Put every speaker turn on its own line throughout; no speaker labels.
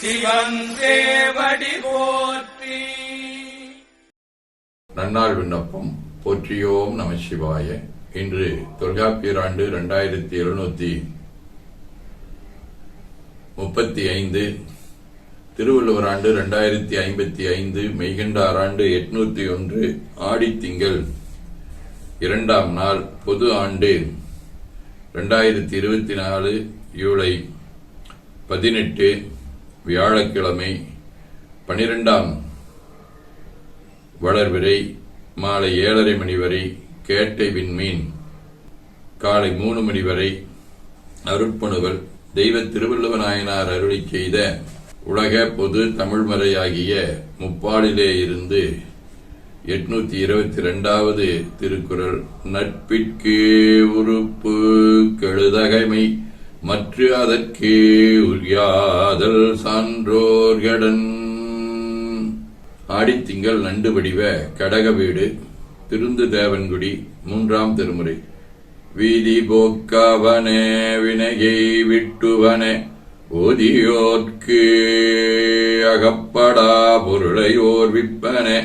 சிவன் போற்றி.
நன்னாள் விண்ணப்பம். போற்றியோம் நம சிவாய. இன்று தொல்காப்பியராண்டு இரண்டாயிரத்தி எழுநூத்தி முப்பத்தி ஐந்து திருவள்ளுவர் ஆண்டு இரண்டாயிரத்தி ஐம்பத்தி ஐந்து மெய்கண்டார் ஆண்டு எட்நூத்தி ஒன்று ஆடித்திங்கள் இரண்டாம் நாள் பொது ஆண்டு இரண்டாயிரத்தி இருபத்தி நாலு ஜூலை பதினெட்டு வியாழக்கிழமை பனிரெண்டாம் வளர்விரை மாலை ஏழரை மணி வரை கேட்டை விண்மீன் காலை மூணு மணி வரை அருட்பணுவல். தெய்வ திருவள்ளுவ நாயனார் அருளி செய்த உலக பொது தமிழ்மறையாகிய முப்பாலிலே இருந்து எட்நூத்தி இருபத்தி ரெண்டாவது திருக்குறள். நட்பிற்கே உறுப்பு கெழுதகைமை. மற்ற அதற்கே உரியாதல் சான்றோர்கடன். ஆடித்திங்கள் நண்டு வடிவ கடக வீடு திருந்து தேவன்குடி மூன்றாம் திருமுறை. வீதி போக்கவனே வினையை விட்டுவனே ஓதியோர்க்கு அகப்படா பொருளையோர் விற்பனே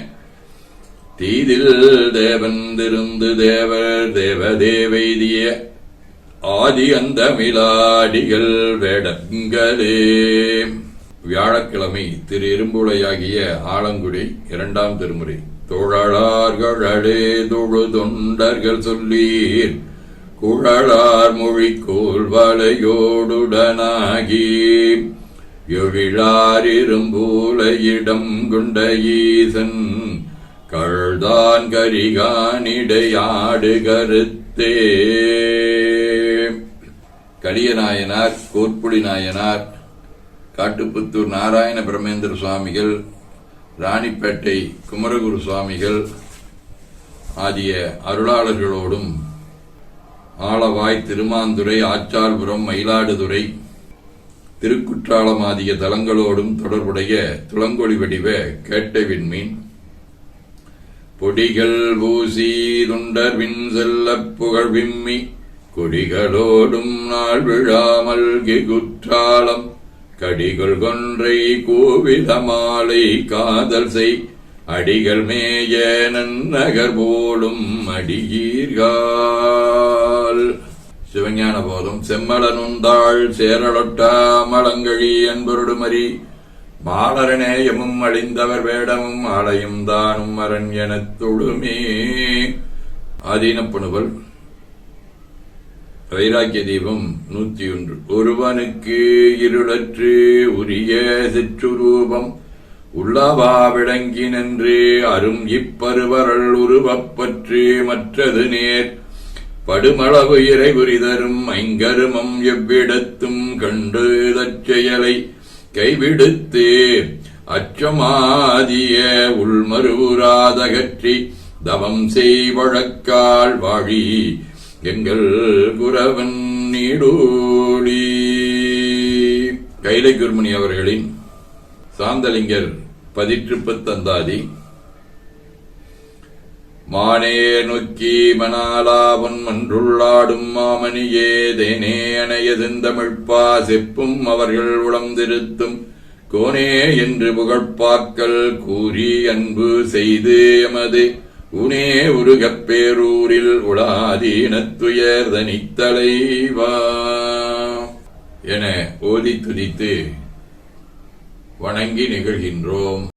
தீதில் தேவன் திருந்து தேவர் தேவதேவைதிய ஆதி அந்த மிலாடிகள் வேடங்களே. வியாழக்கிழமை திரு இரும்புலையாகிய ஆலங்குடி இரண்டாம் திருமுறை. தோழலார்களே தொழு தொண்டர்கள் சொல்லீர். குழலார் மொழி கோல்வலையோடுடனாகி எழிலார் இரும்பூலையிடம் குண்ட ஈசன் கழ்தான் கரிகானிடையாடு கருத்தே. கலியநாயனார் கோர்ப்புளி நாயனார் காட்டுப்புத்தூர் நாராயண பிரமேந்திர சுவாமிகள் ராணிப்பேட்டை குமரகுரு சுவாமிகள் ஆகிய அருளாளர்களோடும் ஆளவாய் திருமாந்துறை ஆச்சார்புரம் மயிலாடுதுறை திருக்குற்றாலம் ஆகிய தலங்களோடும் தொடர்புடைய துளங்கொழி வடிவ கேட்ட விண்மீன் பொடிகள் பூசி துண்டர் விண் செல்லப் புகழ் விம்மி குடிகளோடும் நாள் விழாமல் குற்றாலம் கடிகள் கொன்றை கோவில மாலை காதல் செய். அடிகள் மேய நன்னகர் போலும் அடியீர்கள் சிவஞான போதும் செம்மலனுந்தாள் சேரலொட்டா மலங்கழி என்பருடுமரி மாலரநேயமும் அழிந்தவர் வேடமும் ஆலயம் தானும் அரண் எனத் தொழுமே. ஆதீனப்பணுவல் வைராக்கிய தீபம் நூத்தி ஒன்று ஒருவனுக்கு இருளற்று உரிய சிற்றுரூபம் உள்ளவா விளங்கி நின்று அரும் இப்பருவரல் உருவப்பற்று மற்றது நேர். படுமளவு இறைபுரிதரும் ஐங்கருமம் எவ்விடத்தும் கண்டு தற்செயலை கைவிடுத்து. அச்சமாதிய உள்மருவுராதகற்றி தவம் செய் வழக்கால் வாழி எங்கள் குரவன் நீடூழி. கைலை குருமணி அவர்களின் சாந்தலிங்கர் பதிற்றுப்பு தந்தாதி மானே நொக்கி மணாலாவன் மன்றுள்ளாடும் மாமணியே தேனே அணையதெந்தமிழ்ப்பா செப்பும் அவர்கள் உளம் திருத்தும் கோனே என்று புகழ்ப்பாக்கள் கூறி அன்பு செய்து எமது உனே உருகப் பேரூரில் உளாதீனத்துயர் தனித்தலைவா. என ஓதி துதித்து வணங்கி நிகழ்கின்றோம்.